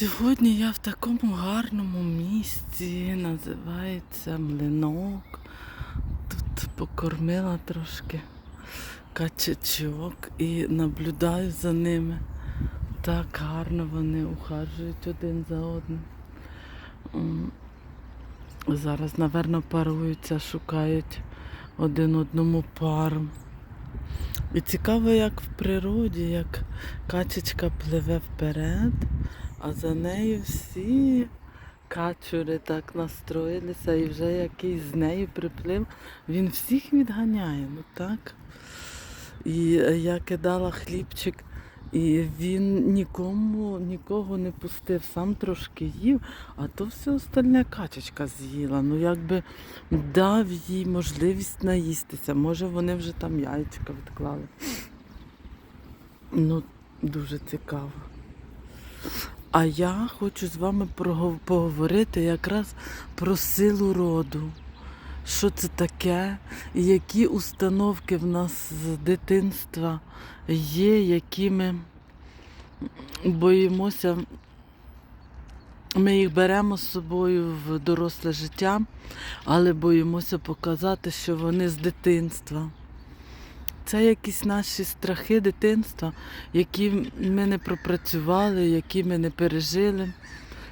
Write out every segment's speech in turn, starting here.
Сьогодні я в такому гарному місці, називається Млинок. Тут покормила трошки качачок і наблюдаю за ними. Так гарно вони ухажують один за одним. Зараз, напевно, паруються, шукають один одному пару. І цікаво, як в природі, як качечка пливе вперед, а за нею всі качури так настроїлися, і вже якийсь з нею приплив, він всіх відганяє, ну так. І я кидала хлібчик, і він нікому, нікого не пустив, сам трошки їв, а то все остальне качечка з'їла. Ну якби дав їй можливість наїстися. Може вони вже там яєчка відклали. Ну, дуже цікаво. А я хочу з вами поговорити якраз про силу роду. Що це таке, які установки в нас з дитинства є, які ми боїмося. Ми їх беремо з собою в доросле життя, але боїмося показати, що вони з дитинства. Це якісь наші страхи дитинства, які ми не пропрацювали, які ми не пережили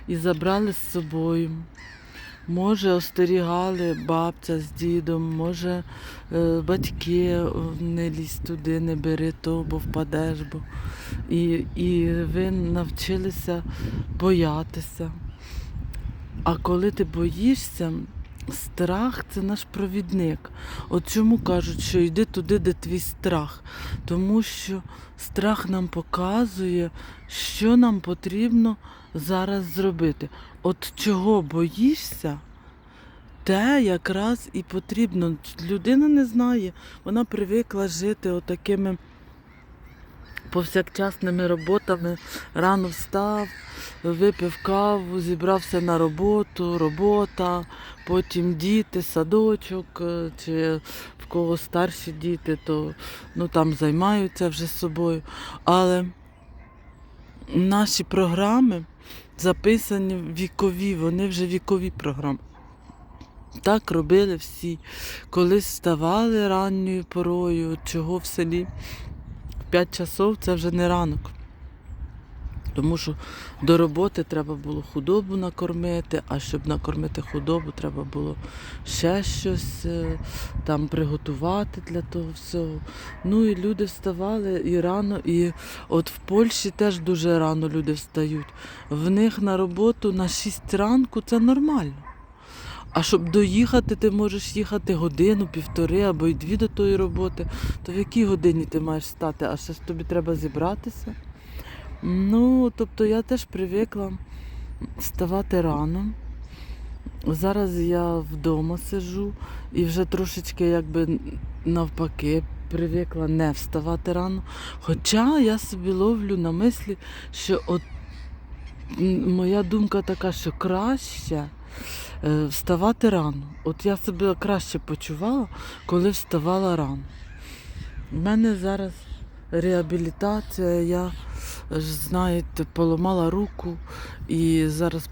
і забрали з собою. Може, остерігали бабця з дідом, може е, батьки не лізь туди, не бери то, бо впадеш. Бо... І, і ви навчилися боятися. А коли ти боїшся, страх це наш провідник. От чому кажуть, що йди туди, де твій страх. Тому що страх нам показує, що нам потрібно зараз зробити. От чого боїшся, те якраз і потрібно. Людина не знає, вона привикла жити отакими повсякчасними роботами. Рано встав, випив каву, зібрався на роботу, робота, потім діти, садочок, е, чи в кого старші діти, то ну, там займаються вже собою. Але наші програми записані вікові, вони вже вікові програми. Так робили всі. Колись вставали ранньою порою, чого в селі. В 5 часов це вже не ранок. Тому що до роботи треба було худобу накормити, а щоб накормити худобу, треба було ще щось е, там приготувати для того всього. Ну і люди вставали і рано, і от в Польщі теж дуже рано люди встають. В них на роботу на 6 ранку це нормально. А щоб доїхати, ти можеш їхати годину, півтори або й дві до тої роботи, то в якій годині ти маєш стати? А ще тобі треба зібратися. Ну, тобто я теж привикла вставати рано. Зараз я вдома сижу і вже трошечки якби навпаки привикла не вставати рано. Хоча я собі ловлю на мислі, що от моя думка така, що краще е, вставати рано. От я себе краще почувала, коли вставала рано. У мене зараз реабілітація, я знаєте, поламала руку і зараз